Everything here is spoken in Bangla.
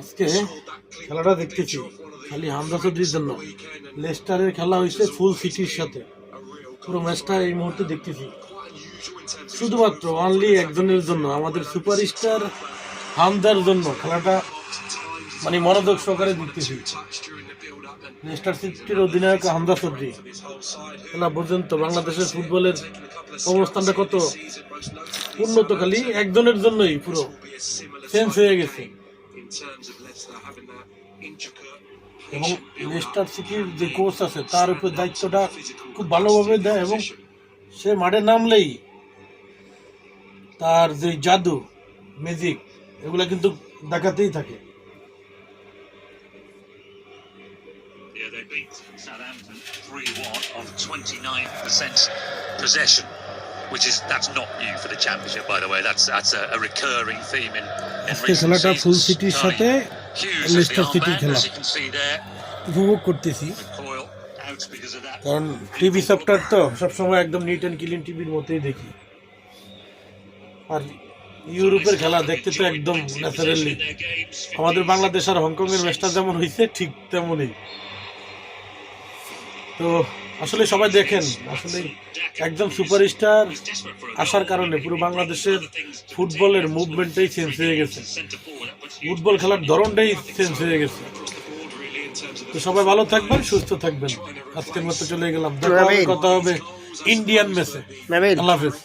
আজকে খেলাটা দেখতেছি। খালি হামদা চৌধুরীর জন্য। লেস্টারের খেলা হয়েছে ফুল সিটির সাথে। পুরো ম্যাচটা এই মুহূর্তে দেখতেছি। শুধুমাত্র অনলি একজনের জন্য, আমাদের সুপারস্টার হামদার জন্য খেলাটা মানে মনোযোগ সহকারে দেখতেছি। লেস্টার সিটির অধিনায়ক হামদা চৌধুরী। খেলা পর্যন্ত বাংলাদেশের ফুটবলের অবস্থানটা কত? উন্নত খালি একজনের জন্যই পুরো। চেঞ্জ হয়ে গেছে। এবং লেস্টার সিটির যে কোচ আছে তার উপর দায়িত্বটা খুব ভালোভাবে দেয় এবং সে মাঠে নামলেই তার যে জাদু ম্যাজিক এগুলা কিন্তু দেখাতেই থাকে। Yeah, they beat Southampton 3-1 on 29% possession, which is that's not new for the championship, by the way. That's that's a, a recurring theme in, in আজকে খেলাটা ফুল সিটির সাথে লেস্টার সিটির armband, খেলা. উপভোগ করতেছি. কারণ টিভি সফটওয়্যার তো সবসময় একদম নিট অ্যান্ড ক্লিন টিভির মতোই দেখি। আর ইউরোপের খেলা দেখতে তো একদম ন্যাচারালি আমাদের বাংলাদেশ আর হংকং এর ম্যাচটা যেমন হয়েছে ঠিক তেমনই। তো আসলে সবাই দেখেন আসলে একজন সুপারস্টার আসার কারণে পুরো বাংলাদেশের ফুটবলের মুভমেন্টটাই চেঞ্জ হয়ে গেছে। ফুটবল খেলার ধরনটাই চেঞ্জ হয়ে গেছে। তো সবাই ভালো থাকবেন সুস্থ থাকবেন। আজকের মতো চলে গেলাম। কথা হবে ইন্ডিয়ান ম্যাচে নাবিল আল্লাহ হাফেজ।